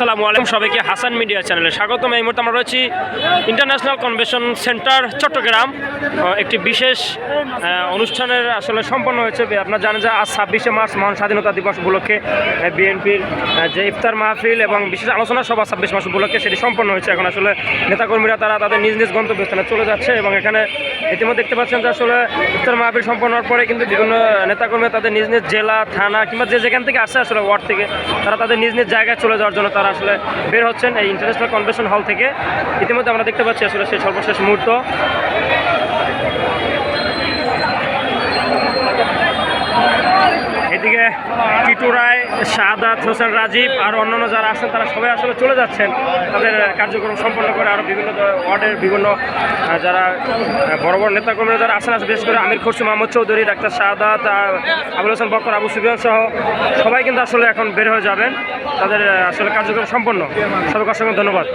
আসসালামু আলাইকুম সবাইকে হাসান মিডিয়া চ্যানেলে স্বাগতম। এই মুহূর্তে আমরা রয়েছি ইন্টারন্যাশনাল কনভেনশন সেন্টার চট্টগ্রাম। একটি বিশেষ অনুষ্ঠানের আসলে সম্পন্ন হয়েছে। আপনারা জানেন যে আজ ছাব্বিশে মার্চ মহান স্বাধীনতা দিবস উপলক্ষে বিএনপির যে ইফতার মাহফিল এবং বিশেষ আলোচনা সভা ছাব্বিশ মাস উপলক্ষে সেটি সম্পন্ন হয়েছে। এখন আসলে নেতাকর্মীরা তারা তাদের নিজ নিজ গন্তব্যস্থানে চলে যাচ্ছে এবং এখানে ইতিমধ্যে দেখতে পাচ্ছেন যে আসলে ইফতার মাহফিল সম্পন্ন হওয়ার পরে কিন্তু বিভিন্ন নেতাকর্মীরা তাদের নিজ নিজ জেলা, থানা কিংবা যে যেখান থেকে আসছে আসলে ওয়ার্ড থেকে, তারা তাদের নিজ নিজ জায়গায় চলে যাওয়ার জন্য তারা আসলে বের হচ্ছেন এই ইন্টারন্যাশনাল কনভেনশন হল থেকে। ইতিমধ্যে আমরা দেখতে পাচ্ছি আসলে সেই সর্বশেষ মুহূর্ত। এদিকে টিটু রায় শাহাদাত হোসেন রাজীব আর অন্যান্য যারা আছেন, তারা সবাই আসলে চলে যাচ্ছেন। তাদের কার্যক্রম সম্পন্ন করে আরও বিভিন্ন ওয়ার্ডের বিভিন্ন যারা বড় বড় নেতাকর্মীরা যারা আছেন আছে বিশেষ করে আমির খুরশি মোহাম্মদ চৌধুরী, ডাক্তার আর আবুল হোসেন বকর আবু সুফিয়ান সহ সবাই কিন্তু আসলে এখন বের হয়ে যাবেন। তাদের আসলে কার্যক্রম সম্পন্ন। সবাইকে অসংখ্য ধন্যবাদ।